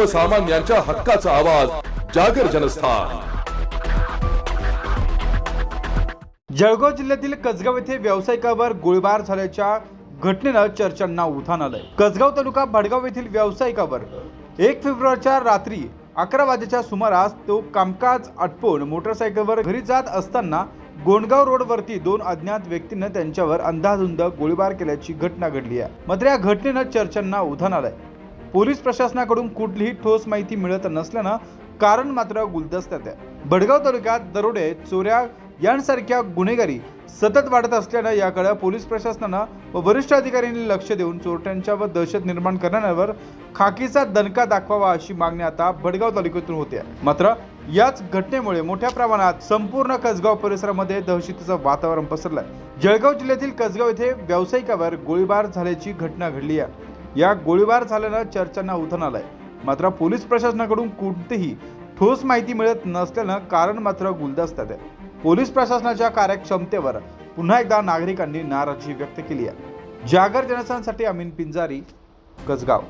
सर्वसामान्यांच्या हक्काचा आवाज जागर जनस्थान. जळगाव जिल्ह्यातील कसगाव येथे व्यावसायिकावर गोळीबार झाल्याच्या घटनेनं चर्चांना उधाण आलंय. कसगाव तालुका भडगाव येथील व्यावसायिकावर एक फेब्रुवारीच्या रात्री अकरा वाजेच्या सुमारास तो कामकाज आटपून मोटरसायकलवर घरी जात असताना गोंडगाव रोडवरती दोन अज्ञात व्यक्तीनं त्यांच्यावर अंधाधुंद गोळीबार केल्याची घटना घडली आहे. मात्र या घटनेनं चर्चांना उधाण आलंय. पोलीस प्रशासनाकडून कुठलीही ठोस माहिती मिळत नसल्यानं कारण मात्र गुलदस्त्यात आहे. भडगाव तालुक्यात दरोडे चोऱ्या यांसारख्या गुन्हेगारी सतत वाढत असल्यानं याकडे पोलीस प्रशासनानं व वरिष्ठ अधिकाऱ्यांनी लक्ष देऊन चोरट्यांच्या व दहशत निर्माण करणाऱ्यांवर खाकीचा दणका दाखवावा अशी मागणी आता भडगाव तालुक्यातून होते. मात्र याच घटनेमुळे मोठ्या प्रमाणात संपूर्ण कसगाव परिसरामध्ये दहशतीचं वातावरण पसरलंय. जळगाव जिल्ह्यातील कसगाव येथे व्यावसायिकावर गोळीबार झाल्याची घटना घडली आहे. या गोळीबार झाल्यानं चर्चांना उधाण आलंय. मात्र पोलीस प्रशासनाकडून कोणतीही ठोस माहिती मिळत नसल्यानं कारण मात्र गुलदस्त्यात आहे. पोलीस प्रशासनाच्या कार्यक्षमतेवर पुन्हा एकदा नागरिकांनी नाराजी व्यक्त केली आहे. जागर जनस्थानसाठी अमीन पिंजारी कसगाव.